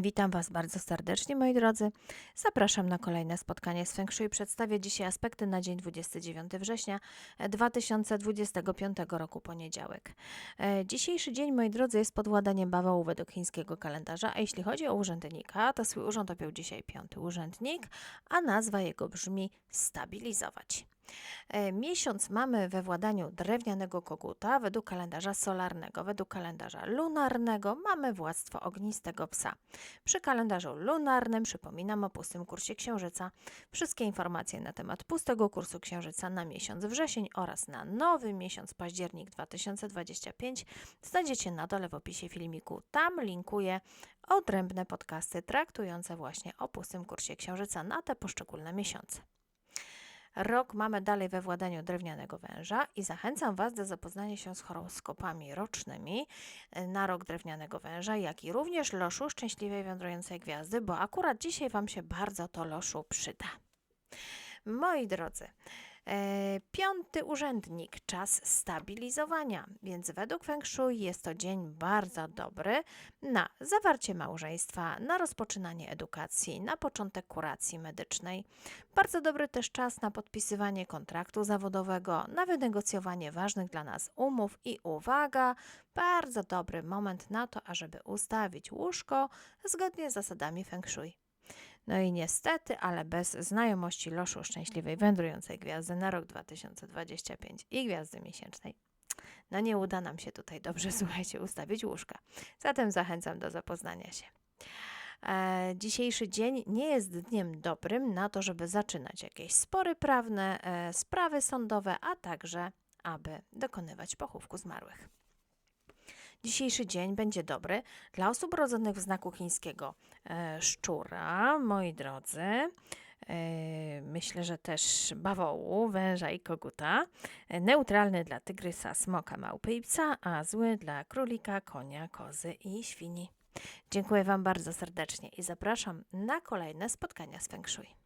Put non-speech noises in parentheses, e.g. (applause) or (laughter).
Witam Was bardzo serdecznie, moi drodzy. Zapraszam na kolejne spotkanie z Feng Shui. Przedstawię dzisiaj aspekty na dzień 29 września 2025 roku, poniedziałek. E, Dzisiejszy dzień, moi drodzy, jest pod władaniem bawołu według chińskiego kalendarza, a jeśli chodzi o urzędnika, to swój urząd objął dzisiaj piąty urzędnik, a nazwa jego brzmi stabilizować. E, Miesiąc mamy we władaniu drewnianego koguta według kalendarza solarnego. Według kalendarza lunarnego mamy władztwo ognistego psa. Przy kalendarzu lunarnym przypominam o pustym kursie księżyca. Wszystkie informacje na temat pustego kursu księżyca na miesiąc wrzesień oraz na nowy miesiąc październik 2025 znajdziecie na dole w opisie filmiku. Tam linkuję odrębne podcasty traktujące właśnie o pustym kursie księżyca na te poszczególne miesiące. Rok mamy dalej we władaniu drewnianego węża i zachęcam Was do zapoznania się z horoskopami rocznymi e, na rok drewnianego węża, jak i również loszu szczęśliwej wędrującej gwiazdy, bo akurat dzisiaj Wam się bardzo to loszu przyda. Moi drodzy, piąty urzędnik, czas stabilizowania, więc według Feng Shui jest to dzień bardzo dobry na zawarcie małżeństwa, na rozpoczynanie edukacji, na początek kuracji medycznej. Bardzo dobry też czas na podpisywanie kontraktu zawodowego, na wynegocjowanie ważnych dla nas umów i uwaga, bardzo dobry moment na to, ażeby ustawić łóżko zgodnie z zasadami Feng Shui. No i niestety, ale bez znajomości loszu szczęśliwej wędrującej gwiazdy na rok 2025 i gwiazdy miesięcznej. No nie uda nam się tutaj dobrze, (laughs) słuchajcie, ustawić łóżka. Zatem zachęcam do zapoznania się. E, dzisiejszy dzień nie jest dniem dobrym na to, żeby zaczynać jakieś spory prawne, e, sprawy sądowe, a także aby dokonywać pochówku zmarłych. Dzisiejszy dzień będzie dobry dla osób rodzonych w znaku chińskiego e, szczura, moi drodzy. E, myślę, że też bawołu, węża i koguta. E, neutralny dla tygrysa, smoka, małpy i psa, a zły dla królika, konia, kozy i świni. Dziękuję Wam bardzo serdecznie i zapraszam na kolejne spotkania z Feng Shui.